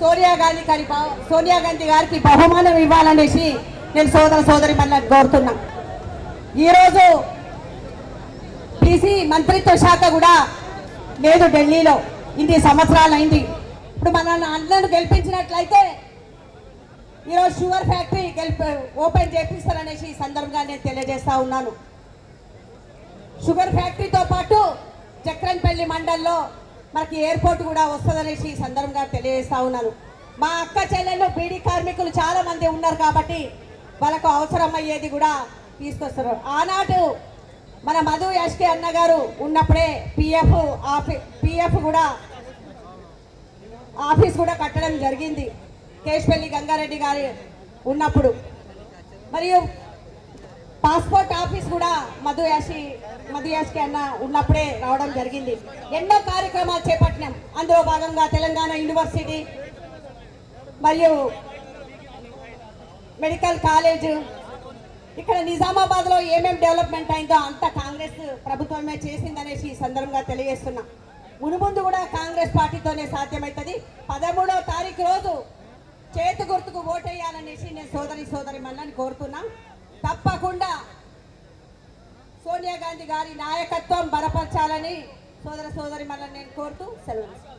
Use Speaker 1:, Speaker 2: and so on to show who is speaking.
Speaker 1: సోనియా గాంధీ గారి సోనియా గాంధీ గారికి బహుమానం ఇవ్వాలనేసి నేను సోదర సోదరి మళ్ళీ కోరుతున్నా. ఈరోజు బీసీ మంత్రిత్వ శాఖ కూడా లేదు ఢిల్లీలో ఇన్ని సంవత్సరాలు అయింది ఇప్పుడు మనల్ని అన్నను గెలిపించినట్లయితే ఈరోజు షుగర్ ఫ్యాక్టరీ గెలిపి ఓపెన్ చేపిస్తారనేసి ఈ సందర్భంగా నేను తెలియజేస్తా ఉన్నాను. షుగర్ ఫ్యాక్టరీతో పాటు చక్రంపల్లి మండల్లో మనకి ఎయిర్పోర్ట్ కూడా వస్తుందనేసి ఈ సందర్భంగా తెలియజేస్తా ఉన్నాను. మా అక్క చెల్లెళ్ళు బీడీ కార్మికులు చాలా మంది ఉన్నారు కాబట్టి వాళ్ళకు అవసరమయ్యేది కూడా తీసుకొస్తారు. ఆనాడు మన మధు ఎస్కే అన్న గారు ఉన్నప్పుడే పిఎఫ్ ఆఫీ పిఎఫ్ కూడా ఆఫీస్ కూడా కట్టడం జరిగింది. కేశపల్లి గంగారెడ్డి గారి ఉన్నప్పుడు. మరియు కూడా మధు యాసి మధు యాస్కి అన్న ఉన్నప్పుడే రావడం జరిగింది. ఎన్నో కార్యక్రమాలు చేపట్టినాం. అందులో భాగంగా తెలంగాణ యూనివర్సిటీ మరియు మెడికల్ కాలేజ్. ఇక్కడ నిజామాబాద్లో ఏమేమి డెవలప్మెంట్ అయిందో అంత కాంగ్రెస్ ప్రభుత్వమే చేసిందనేసి ఈ సందర్భంగా తెలియజేస్తున్నా. మునుముందు కూడా కాంగ్రెస్ పార్టీతోనే సాధ్యమవుతుంది పదమూడవ తారీఖు రోజు చేతి గుర్తుకు ఓటేయాలనేసి నేను సోదరి సోదరి మన్నని కోరుతున్నా. తప్పకుండా సోనియా గాంధీ గారి నాయకత్వం బలపరచాలని సోదర సోదరి మనల్ని నేను కోరుతూ సెలవు